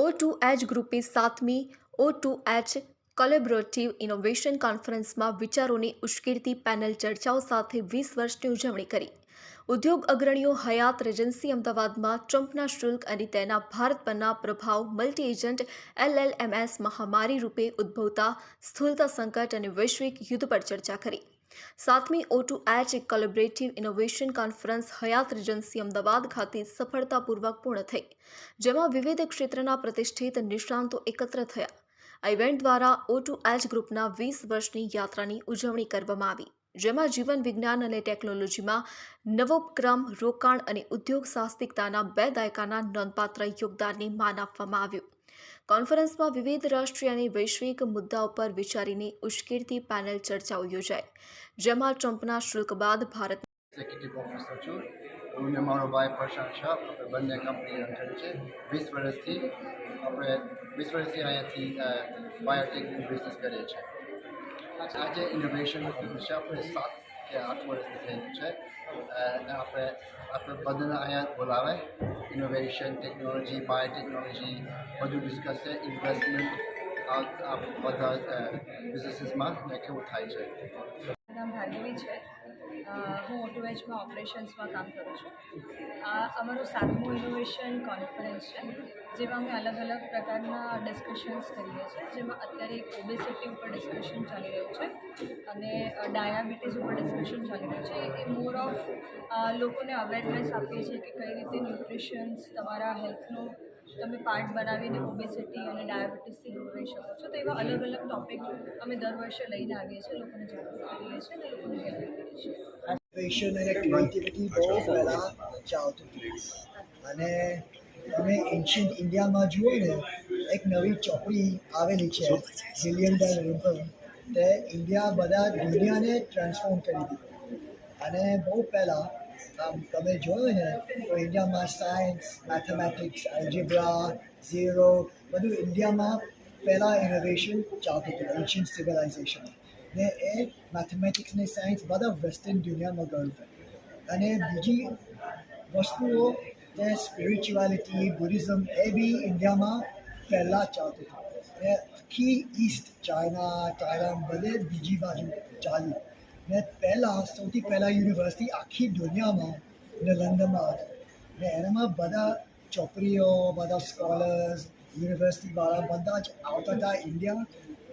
ઓ two H ગ્રુપે સાતમી O two H collaborative innovation કોન્ફરન્સમાં વિચારોની ઉશ્કેરતી પેનલ ચર્ચાઓ સાથે વીસ વર્ષની ઉજવણી કરી. ઉદ્યોગ અગ્રણીઓ હયાત રેજન્સી અમદાવાદમાં ટ્રમ્પના શુલ્ક અને તેના ભારત પરના પ્રભાવ મલ્ટી એજન્ટ એલએલએમએસ મહામારી રૂપે ઉદ્ભવતા સ્થૂળતા સંકટ અને વૈશ્વિક યુદ્ધ પર ચર્ચા કરી. સાતમી O two H collaborative innovation conference Hyatt Regency Ahmedabad ખાતે સફળતાપૂર્વક પૂર્ણ થઈ, જેમાં વિવિધ ક્ષેત્રના પ્રતિષ્ઠિત નિષ્ણાંતો એકત્ર થયા. આ ઇવેન્ટ દ્વારા ઓ ટુ એચ ગ્રુપના વીસ વર્ષની યાત્રાની ઉજવણી કરવામાં આવી. જેમાં જીવન વિજ્ઞાન અને ટેકનોલોજીમાં નવોપક્રમ, રોકાણ અને ઉદ્યોગ સાહસિકતાના બે દાયકાના નોંધપાત્ર યોગદાનને માન આપવામાં આવ્યું. કોન્ફરન્સમાં વિવિધ રાષ્ટ્રીય અને વૈશ્વિક મુદ્દાઓ પર વિચારીને ઉશ્કેરતી પેનલ ચર્ચાઓ યોજાઈ, જેમાં ટ્રમ્પના શુલ્ક બાદ ભારત હું મારો ભાઈ પ્રશાંત શાહ, આપણે બંને કંપની રન છે. વીસ વર્ષથી આપણે, વીસ વર્ષથી અહીંયાથી બાયોટેકનું બિઝનેસ કરીએ છીએ. આજે ઇનોવેશન વિશે આપણે સાત કે આઠ વર્ષથી થયેલું છે. અને આપણે આપણે બધાને અહીંયા બોલાવે. ઇનોવેશન ટેકનોલોજી બાયોટેકનોલોજી બધું ડિસ્કસ છે. ઇન્વેસ્ટમેન્ટ બધા બિઝનેસીસમાં ને કેવું થાય છે. નામ ભાર્ગવી છે. હું ઓટોવેચમાં ઓપરેશન્સમાં કામ કરું છું. આ અમારો સાતમો ઇનોવેશન કોન્ફરન્સ છે, જેમાં અમે અલગ અલગ પ્રકારના ડિસ્કશન્સ કરીએ છીએ. જેમાં અત્યારે એક ઓબેસિટી ઉપર ડિસ્કશન ચાલી રહ્યું છે અને ડાયાબિટીસ ઉપર ડિસ્કશન ચાલી રહ્યું છે. એ મોર ઓફ લોકોને અવેરનેસ આપીએ છીએ કે કઈ રીતે ન્યુટ્રિશન્સ તમારા હેલ્થનો તમે પાર્ટ બનાવીને ઓબેસિટી અને ડાયાબિટીસથી દૂર રહી શકો છો. તો એવા અલગ અલગ ટોપિક અમે દર વર્ષે લઈને આવીએ છીએ, લોકોને જાગૃત કરીએ છીએ અને લોકોને હેલ્પ કરીએ છીએ. પેશન અને ક્રિએટિવિટી બહુ પહેલાં ચાલતું હતું. અને તમે એન્શિયન્ટ ઇન્ડિયામાં જુઓ ને, એક નવી ચોપડી આવેલી છે મિલિયન ડોલર રિમ્પલ તે ઇન્ડિયા બધા દુનિયાને ટ્રાન્સફોર્મ કરી દીધું. અને બહુ પહેલાં, આમ તમે જોયું ને, તો ઇન્ડિયામાં સાયન્સ મેથેમેટિક્સ અલ્જિબ્રા ઝીરો બધું ઇન્ડિયામાં પહેલાં ઇનોવેશન ચાલતું હતું એન્શિયન્ટ સિવિલાઇઝેશન ને એ મેથેમેટિક્સની સાયન્સ બધા વેસ્ટર્ન દુનિયામાં ગયું હતું અને બીજી વસ્તુઓ જે સ્પિરિચ્યુઆલિટી બુદ્ધિઝમ એ બી ઇન્ડિયામાં પહેલાં ચાલતું હતું. ને આખી ઈસ્ટ ચાઇના થાઈલેન્ડ બધે બીજી બાજુ ચાલ્યું. ને પહેલાં, સૌથી પહેલાં યુનિવર્સિટી આખી દુનિયામાં ને લંડનમાં હતી. ને એનામાં બધા ચોપડીઓ, બધા સ્કોલર્સ યુનિવર્સિટીવાળા બધા જ આવતા હતા ઇન્ડિયા